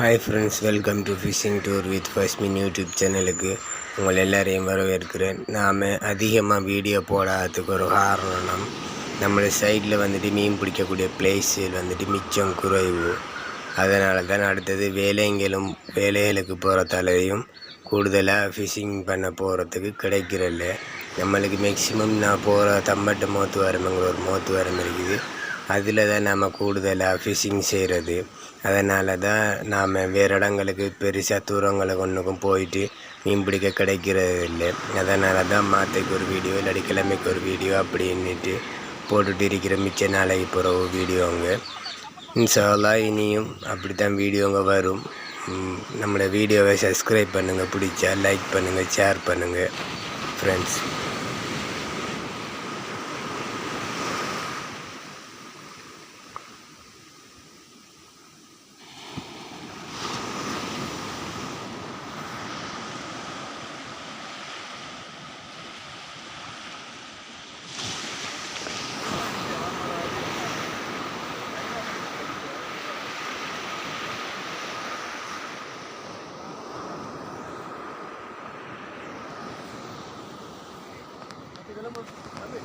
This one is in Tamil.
Hi friends welcome to fishing tour with first மின் யூடியூப் சேனலுக்கு உங்கள் எல்லாரையும் வரவேற்கிறேன். நாம் அதிகமாக வீடியோ போடாததுக்கு ஒரு காரணம் நம்ம சைடில் வந்துட்டு மீன் பிடிக்கக்கூடிய பிளேஸு வந்துட்டு மிச்சம் குறைவு. அதனால தான் அடுத்தது வேலைங்களும் வேலைகளுக்கு போகிறதாலையும் கூடுதலாக ஃபிஷிங் பண்ண போகிறதுக்கு கிடைக்கிறல்ல. நம்மளுக்கு மேக்ஸிமம் நான் போகிற தம்பட்ட மோத்து வரமுங்கிற ஒரு மோத்து வரம் இருக்குது. அதில் தான் நம்ம கூடுதலாக ஃபிஷிங் செய்கிறது அதனால தான் நாம் வேறு இடங்களுக்கு பெருசாக தூரங்களுக்கு ஒன்றுக்கும் போயிட்டு மீன் பிடிக்க கிடைக்கிறது இல்லை. அதனால தான் மாத்தைக்கு ஒரு வீடியோ இல்லாடி கிழமைக்கு ஒரு வீடியோ அப்படின்னுட்டு போட்டுட்டு இருக்கிற மிச்ச நாளைக்கு போகிற வீடியோங்க இன்ஷால்லா இனியும் அப்படி தான் வீடியோங்க வரும். நம்மளோட வீடியோவை சப்ஸ்கிரைப் பண்ணுங்கள் பிடிச்சா லைக் பண்ணுங்கள் ஷேர் பண்ணுங்கள் ஃப்ரெண்ட்ஸ் tenemos. Dale.